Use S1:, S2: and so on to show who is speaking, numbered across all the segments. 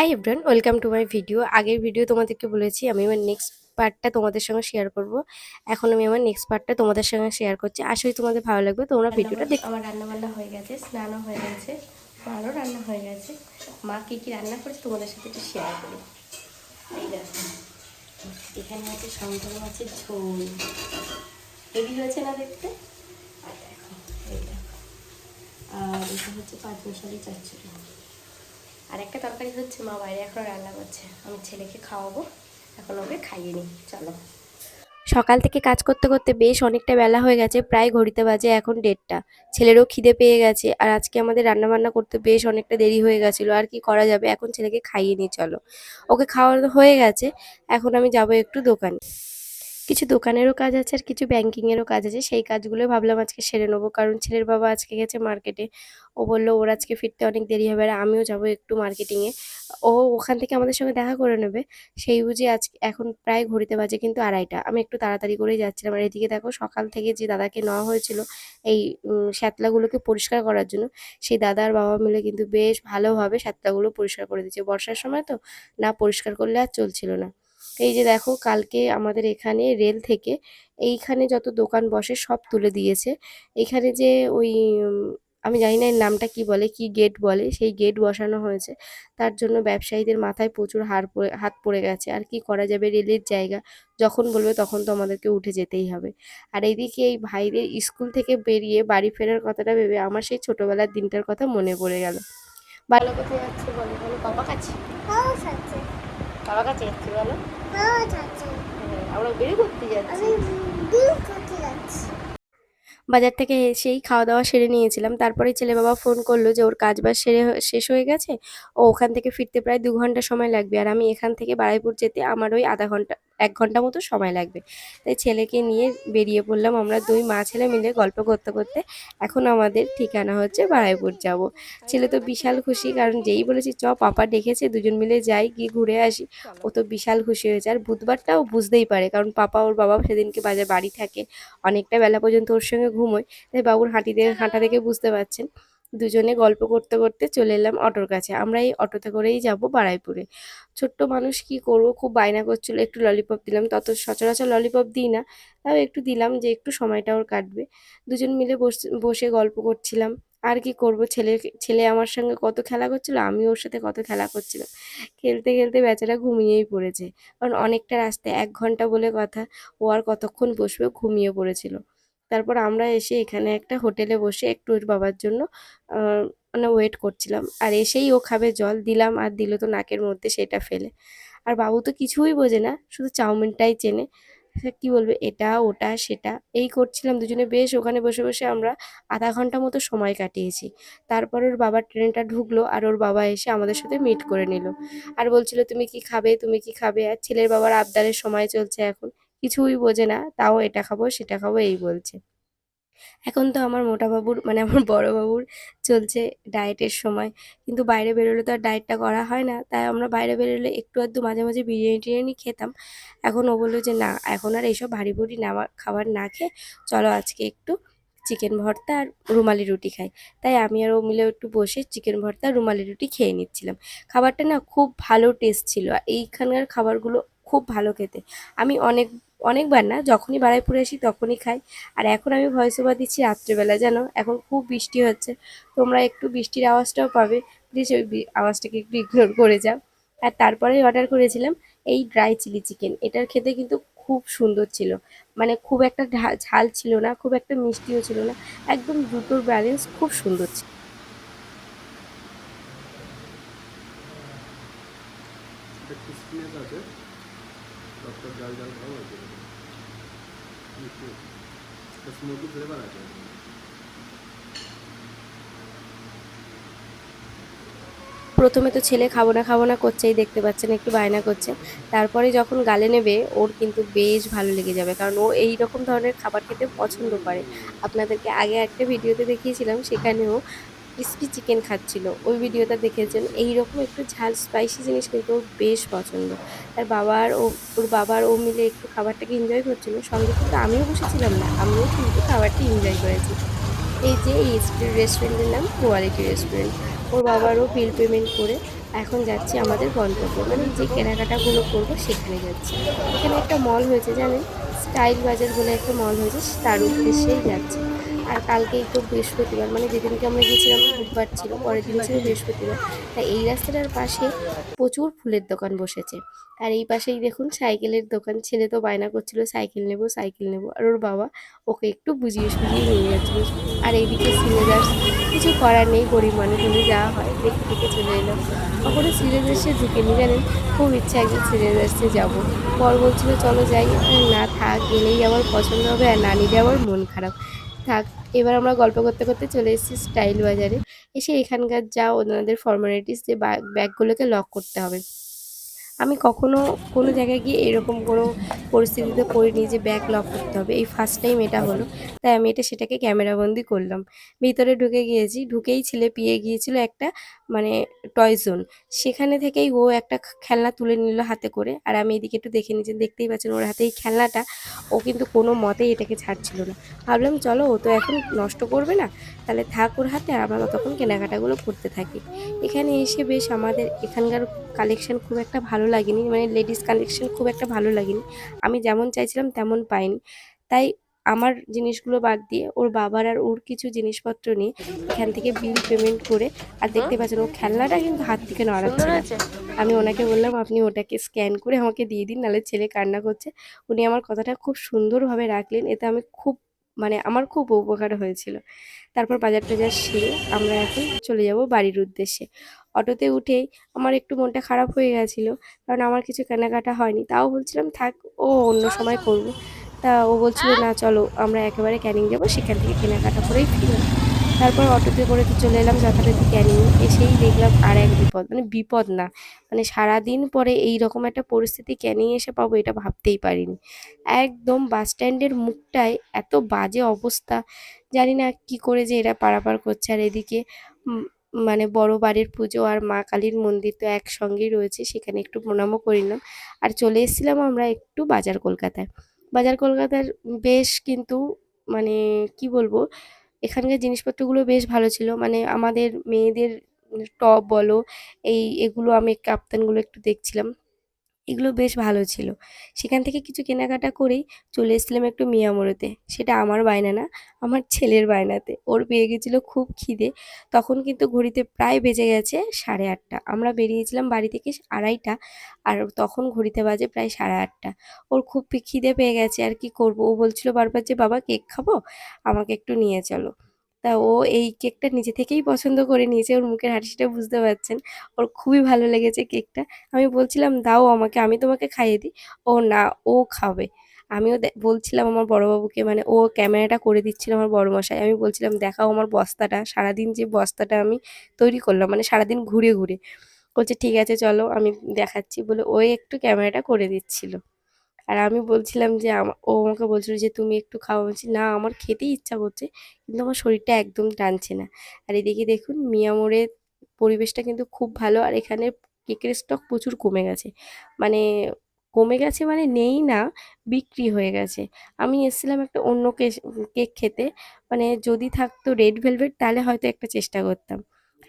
S1: Hi everyone welcome to my video আগের video তোমাদেরকে বলেছি আমি আমার নেক্সট পার্টটা তোমাদের সঙ্গে শেয়ার করব। এখন আমি আমার নেক্সট পার্টটা তোমাদের সঙ্গে শেয়ার করছি। করি তোমাদের ভালো লাগবে। তোমরা ভিডিওটা দেখো। আমার রান্না বান্না হয়ে গেছে স্নানও হয়ে গেছে মারও রান্না হয়ে গেছে। মা কী কী রান্না করেছে তোমাদের সাথে একটু শেয়ার করি। এই দেখো এখানে আছে শঙ্কর মাছের ঝোল। হেভি হয়েছে না দেখতে? আর দেখো এই দেখো। আর এটা হচ্ছে পাঁচ মশালি চচ্চড়ি। আর একটা তরকারি হচ্ছে, মা বাইরে এখনও রান্না করছে। আমি ছেলেকে খাওয়াবো, এখন ওকে খাইয়ে নিই, চলো। সকাল থেকে কাজ করতে করতে বেশ অনেকটা বেলা হয়ে গেছে, প্রায় ঘড়িতে বাজে এখন দেড়টা। ছেলেরও খিদে পেয়ে গেছে, আর আজকে আমাদের রান্না বান্না করতে বেশ অনেকটা দেরি হয়ে গেছিল, আর কি করা যাবে? এখন ছেলেকে খাইয়ে নিই, চলো। ওকে খাওয়ানো হয়ে গেছে, এখন আমি যাব একটু দোকানে। কিছু দোকানেরও কাজ আছে আর কিছু ব্যাংকিংয়েরও কাজ আছে। সেই কাজগুলো ভাবলাম আজকে সেরে নেব। কারণ ছেলের বাবা আজকে গেছে মার্কেটে ও বলল, ওর আজকে ফিরতে অনেক দেরি হবে আর আমিও যাব একটু মার্কেটিংয়ে ও ওখান থেকে আমাদের সঙ্গে দেখা করে নেবে। সেই বুঝে আজ, এখন প্রায় ঘড়িতে বাজে কিন্তু আড়াইটা। আমি একটু তাড়াতাড়ি করেই যাচ্ছিলাম। আর এদিকে দেখো, সকাল থেকে যে দাদাকে নেওয়া হয়েছিল, এই শ্যাতলাগুলোকে পরিষ্কার করার জন্য, সেই দাদা আর বাবা মিলে কিন্তু বেশ ভালোভাবে শ্যাতলাগুলো পরিষ্কার করে দিচ্ছে বর্ষার সময় তো, না পরিষ্কার করলে আর চলছিল না। এই যে দেখো কালকে আমাদের এখানে রেল থেকে এইখানে যত দোকান বসে সব তুলে দিয়েছে। এখানে যে ওই, আমি জানি না এর নামটা কি বলে, কি গেট বলে, সেই গেট বসানো হয়েছে। তার জন্য ব্যবসায়ীদের মাথায় প্রচুর হার পড়ে, হাত পড়ে গেছে। আর কি করা যাবে রেলের জায়গা, যখন বলবে তখন তো আমাদেরকে উঠে যেতেই হবে। আর এইদিকে এই ভাইদের স্কুল থেকে বেরিয়ে বাড়ি ফেরার কথাটা ভেবে আমার সেই ছোটবেলার দিনটার কথা মনে পড়ে গেল। ভালো কোথায় যাচ্ছে বলো বলো, বাবা কাছে?
S2: বাবা
S1: কাছে যাচ্ছি বলো।
S2: বাবা যাচ্ছে।
S1: হ্যাঁ, আমরা বেরিয়ে করতে যাচ্ছি।
S2: আমি বিল করতে যাচ্ছি।
S1: বাজার থেকে এসেই খাওয়া দাওয়া সেরে নিয়েছিলাম। তারপরে ছেলে বাবা ফোন করল যে, ওর কাজ বাজ সেরে শেষ হয়ে গেছে? ও ওখান থেকে ফিরতে প্রায় দু ঘণ্টা সময় লাগবে আর আমি এখান থেকে বারাইপুর যেতে আমার ওই আধা ঘণ্টা, এক ঘণ্টা মতো সময় লাগবে। তাই ছেলেকে নিয়ে বেরিয়ে পড়লাম আমরা দুই মা ছেলে মিলে গল্প করতে করতে এখন আমাদের ঠিকানা হচ্ছে বারাইপুর যাব। ছেলে তো বিশাল খুশি কারণ যেই বলেছি, চ, পাপা ডেকেছে, দুজন মিলে যাই, গিয়ে ঘুরে আসি। ও তো বিশাল খুশি হয়েছে আর বুধবারটাও বুঝতেই পারে কারণ পাপা ওর বাবা সেদিনকে বাজার বাড়ি থাকে। অনেকটা বেলা পর্যন্ত ওর সঙ্গে ঘুমোয় তাই বাবুর হাঁটি দেখে হাঁটা দেখে বুঝতে পারছেন। দুজনে গল্প করতে করতে চলে এলাম অটোর কাছে। আমরা এই অটোতে করেই যাব বারাইপুরে। ছোট্ট মানুষ কি করব? খুব বায়না করছিল। একটু ললিপপ দিলাম। তত সচরাচর ললিপপ দিই না। তাও একটু দিলাম যে একটু সময়টা ওর কাটবে। দুজন মিলে বসে বসে গল্প করছিলাম। আর কি করব? ছেলে ছেলে আমার সঙ্গে কত খেলা করছিল? আমি ওর সাথে কত খেলা করছিলাম? খেলতে খেলতে বেচারা ঘুমিয়েই পড়েছে। কারণ অনেকটা রাস্তায় এক ঘণ্টা বলে কথা। ও আর কতক্ষণ বসবে? ঘুমিয়ে পড়েছিল। তারপর আমরা এসে এখানে একটা হোটেলে বসে একটু ওর বাবার জন্য মানে ওয়েট করছিলাম। আর এসেই ও খাবে জল, দিলাম, আর দিল তো নাকের মধ্যে সেটা ফেলে। আর বাবু তো কিছুই বোঝে না, শুধু চাউমিনটাই চেনে। কি বলবে, এটা, ওটা, সেটা। এই করছিলাম দুজনে, বেশ ওখানে বসে বসে আমরা আধা ঘণ্টা মতো সময় কাটিয়েছি। তারপর ওর বাবার ট্রেনটা ঢুকলো, আর ওর বাবা এসে আমাদের সাথে মিট করে নিল। আর বলছিল, তুমি কি খাবে, তুমি কি খাবে? আর ছেলের বাবার আবদারের সময় চলছে এখন। কিছুই বোঝে না, তাও এটা খাব, সেটা খাব, এই বলছে। এখন তো আমার মোটা বাবুর মানে আমার বড় বাবুর চলছে ডায়েটের সময়। কিন্তু বাইরে বেরোলে তো আর ডায়েটটা করা হয় না। তাই আমরা বাইরে বেরোলে একটু আধটু মাঝে মাঝে বিরিয়ানি টিরিয়ানি খেতাম। এখন ও বলল যে, না, এখন আর এইসব ভারী ভুরি নামা খাবার না খেয়ে চলো আজকে একটু চিকেন ভর্তা আর রুমালি রুটি খাই। তাই আমি আর ও মিলে একটু বসে চিকেন ভর্তা আর রুমালি রুটি খেয়ে নিচ্ছিলাম। খাবারটা না খুব ভালো টেস্ট ছিল। এইখানকার খাবারগুলো খুব ভালো খেতে। আমি অনেক, অনেকবার না যখনই বারাইপুরে আসি তখনই খাই। আর এখন আমি ভয়েস ওভার দিচ্ছি রাত্রেবেলা জানো এখন খুব বৃষ্টি হচ্ছে। তোমরা একটু বৃষ্টির আওয়াজটাও পাবে। প্লিজ ওই আওয়াজটাকে একটু ইগনোর করে যাও। আর তারপরে অর্ডার করেছিলাম এই ড্রাই চিলি চিকেন এটার খেতে কিন্তু খুব সুন্দর ছিল। মানে খুব একটা ঝাল ছিল না, খুব একটা মিষ্টিও ছিল না। একদম দুটোর ব্যালেন্স খুব সুন্দর ছিল
S3: একটা ক্রিস্পিনেস আছে রক্ত জাল জাল ভালো আছে মিষ্টি একটা স্মোকি ফ্লেভার আছে
S1: প্রথমে তো ছেলে খাব না খাব না করছেই, দেখতে পাচ্ছেন, একটু বায়না করছে। তারপরে যখন গালে নেবে, ওর কিন্তু বেশ ভালো লেগে যাবে, কারণ ও এই রকম ধরনের খাবার খেতে পছন্দ করে। আপনাদেরকে আগে একটা ভিডিওতে দেখিয়েছিলাম, সেখানেও ক্রিস্পি চিকেন খাচ্ছিল। ওই ভিডিওটা দেখেছেন? এই রকম একটু ঝাল স্পাইসি জিনিস কিন্তু ওর বেশ পছন্দ। তার বাবার ও, ওর বাবার ও মিলে একটু খাবারটাকে এনজয় করছিল। সঙ্গে কিন্তু আমিও বসেছিলাম না, আমিও কিন্তু খাবারটি এনজয় করেছি। এই যে এই রেস্টুরেন্টের নাম কোয়ালিটি রেস্টুরেন্ট ওর বাবারও বিল পেমেন্ট করে এখন যাচ্ছি আমাদের গন্তব্যে। মানে যে কেনাকাটাগুলো করব সেখানে যাচ্ছি। এখানে একটা মল হয়েছে, জানেন? স্টাইল বাজার বলে একটা মল হয়েছে, তার উদ্দেশ্যেই যাচ্ছি। আর কালকে তো বৃহস্পতিবার মানে যেদিনকে আমরা গিয়েছিলাম বুধবার ছিল, পরের দিন ছিল বৃহস্পতিবার। তাই এই রাস্তাটার পাশে প্রচুর ফুলের দোকান বসেছে। আর এই পাশেই দেখুন সাইকেলের দোকান, ছেলে তো বায়না করছিল, সাইকেল নেব সাইকেল নেব। আর ওর বাবা ওকে একটু বুঝিয়ে সুঝিয়ে নিয়ে যাচ্ছিল। আর এইদিকে সিলেদার্স কিছু করার নেই, গরিব মানুষ হলে যাওয়া হয় দেখে দেখে চলে এলাম কখনো সিলেদার্সে ঢুকেনি, জানেন? খুব ইচ্ছা একদিন সিলেদার্সে যাব। পর বলছিল, চলো যাই না থাক, গেলেই আমার পছন্দ হবে, আর না নিলে আমার মন খারাপ। থাক, এবার আমরা গল্প করতে করতে চলে এসেছি স্টাইল বাজারে। এসে এখানকার যা ওনাদের ফর্মালিটিস যে ব্যাগগুলোকে লক করতে হবে। আমি কখনো কোনো জায়গায় গিয়ে এরকম কোনো পরিস্থিতিতে পড়িনি যে ব্যাগ লক করতে হবে। এই ফার্স্ট টাইম এটা হলো। তাই আমি এটা সেটাকে ক্যামেরাবন্দি করলাম। ভিতরে ঢুকে গিয়েছি। ঢুকেই ছেলে পেয়ে গিয়েছিল একটা মানে টয় জোন সেখানে থেকেই ও একটা খেলনা তুলে নিল হাতে করে। আর আমি এদিকে একটু দেখে নিয়েছি দেখতেই পাচ্ছেন ওর হাতে এই খেলনাটা। ও কিন্তু কোনো মতেই এটাকে ছাড়ছিল না। ভাবলাম, চলো, ও তো এখন নষ্ট করবে না। তাহলে থাক ওর হাতে, আর আমরা তখন কেনাকাটাগুলো করতে থাকি। এখানে এসে বেশ আমাদের এখানকার কালেকশন খুব একটা ভালো লাগেনি। মানে লেডিস কালেকশন খুব একটা ভালো লাগেনি। আমি যেমন চাইছিলাম তেমন পাইনি। তাই আমার জিনিসগুলো বাদ দিয়ে ওর বাবার আর ওর কিছু জিনিসপত্র নিয়ে এখান থেকে বিল পেমেন্ট করে আর দেখতে পাচ্ছেন ও খেলনাটা কিন্তু হাত থেকে নড়াচ্ছে না। আমি ওনাকে বললাম আপনি ওটাকে স্ক্যান করে আমাকে দিয়ে দিন নাহলে ছেলে কান্না করছে। উনি আমার কথাটা খুব সুন্দরভাবে রাখলেন। এতে আমি খুব মানে আমার খুব উপকার হয়েছিল। তারপর বাজার টাজার সেরে আমরা এখন চলে যাব বাড়ির উদ্দেশ্যে। অটোতে উঠেই আমার একটু মনটা খারাপ হয়ে গেছিল কারণ আমার কিছু কেনাকাটা হয়নি। তাও বলছিলাম থাক ও অন্য সময় করব। তা ও বলছিল, না, চলো, আমরা একেবারে ক্যানিং যাব, সেখান থেকে কেনাকাটা করেই ফিরব। তারপর অটোতে করে তো চলে এলাম যথারীতি ক্যানিং, এসেই দেখলাম আর এক বিপদ মানে বিপদ না মানে সারাদিন পরে এই রকম একটা পরিস্থিতি ক্যানিং এসে পাবো এটা ভাবতেই পারিনি। একদম বাস স্ট্যান্ডের মুখটায় এত বাজে অবস্থা, জানি না কি করে যে এরা পারাপার করছে। আর এদিকে মানে বড় বাড়ির পুজো আর মা কালীর মন্দির তো একসঙ্গেই রয়েছে, সেখানে একটু প্রণামও করে নিলাম। আর চলে এসেছিলাম আমরা একটু বাজার কলকাতায়। বাজার কলকাতার বেশ কিন্তু মানে কি বলব, এখানকার জিনিসপত্রগুলো বেশ ভালো ছিল। মানে আমাদের মেয়েদের টপ বলো, এই এগুলো আমি কাপ্তানগুলো একটু দেখছিলাম। এগুলো বেশ ভালো ছিল। সেখান থেকে কিছু কেনাকাটা করেই চলে এসেছিলাম একটু মিয়ামোড়েতে। সেটা আমার বায়না না, আমার ছেলের বায়নাতে। ওর পেয়ে গেছিল খুব খিদে। তখন কিন্তু ঘড়িতে প্রায় বেজে গেছে সাড়ে আটটা। আমরা বেরিয়েছিলাম বাড়ি থেকে আড়াইটা আর তখন ঘড়িতে বাজে প্রায় সাড়ে আটটা। ওর খুব খিদে পেয়ে গেছে। আর কি করব? ও বলছিল বারবার যে, বাবা, কেক খাব? আমাকে একটু নিয়ে চলো। তা ও এই কেকটা নিজে থেকেই পছন্দ করে নিয়েছে। ওর মুখের হাসিটা বুঝতে পারছেন। ওর খুবই ভালো লেগেছে কেকটা। আমি বলছিলাম, দাও আমাকে, আমি তোমাকে খাইয়ে দিই। ও, না, ও খাবে। আমিও বলছিলাম আমার বড়বাবুকে মানে ও ক্যামেরাটা করে দিচ্ছিল আমার বড় বড়মশাই। আমি বলছিলাম, দেখাও আমার বস্তাটা, সারাদিন যে বস্তাটা আমি তৈরি করলাম মানে সারাদিন ঘুরে ঘুরে। বলছে, ঠিক আছে, চলো, আমি দেখাচ্ছি। বলে ওই একটু ক্যামেরাটা করে দিচ্ছিল। আর আমি বলছিলাম যে ও আমাকে বলছিল যে, তুমি একটু খাও। আমি বলছি, না, আমার খেতেই ইচ্ছা করছে, কিন্তু আমার শরীরটা একদম টানছে না। আর এদিকে দেখুন মিয়ামোড়ের পরিবেশটা কিন্তু খুব ভালো, আর এখানে কেকের স্টক প্রচুর কমে গেছে। মানে কমে গেছে মানে নেই না, বিক্রি হয়ে গেছে। আমি এসেছিলাম একটা অন্য কেক খেতে। মানে যদি থাকতো রেড ভেলভেট, তাহলে হয়তো একটা চেষ্টা করতাম।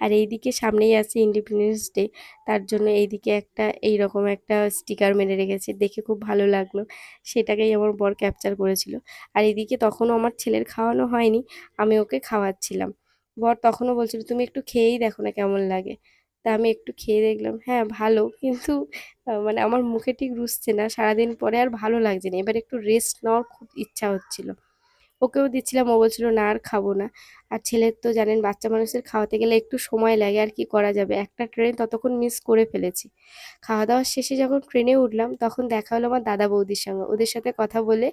S1: আর এইদিকে সামনেই আছে ইন্ডিপেন্ডেন্স ডে তার জন্য এইদিকে একটা, এইরকম একটা স্টিকার মেরে রেখেছে, দেখে খুব ভালো লাগল। সেটাকেই আমার বর ক্যাপচার করেছিল। আর এদিকে তখনও আমার ছেলের খাওয়ানো হয়নি, আমি ওকে খাওয়াচ্ছিলাম। বর তখনও বলছিল, তুমি একটু খেয়েই দেখো না কেমন লাগে। তা আমি একটু খেয়ে দেখলাম হ্যাঁ ভালো। কিন্তু মানে আমার মুখে ঠিক রুচছে না, সারাদিন পরে আর ভালো লাগছে না। এবার একটু রেস্ট নেওয়ার খুব ইচ্ছা হচ্ছিল। ওকেও দিচ্ছিলাম, ও বলছিল, না, আর খাব না। আর ছেলের তো জানেন, বাচ্চা মানুষের খাওয়াতে গেলে একটু সময় লাগে, আর কি করা যাবে? একটা ট্রেন ততক্ষণ মিস করে ফেলেছি। খাওয়া দাওয়ার শেষে যখন ট্রেনে উঠলাম, তখন দেখা হলো আমার দাদা বৌদির সঙ্গে। ওদের সাথে কথা বলে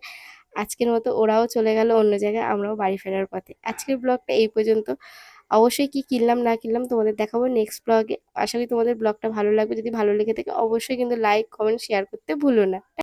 S1: আজকের মতো ওরাও চলে গেল অন্য জায়গায়, আমরাও বাড়ি ফেরার পথে। আজকের ব্লগটা এই পর্যন্ত। অবশ্যই কি কিনলাম, না কিনলাম তোমাদের দেখাবো নেক্সট ব্লগে আশা করি তোমাদের ব্লগটা ভালো লাগবে। যদি ভালো লেগে থাকে, অবশ্যই কিন্তু লাইক কমেন্ট শেয়ার করতে ভুলো না।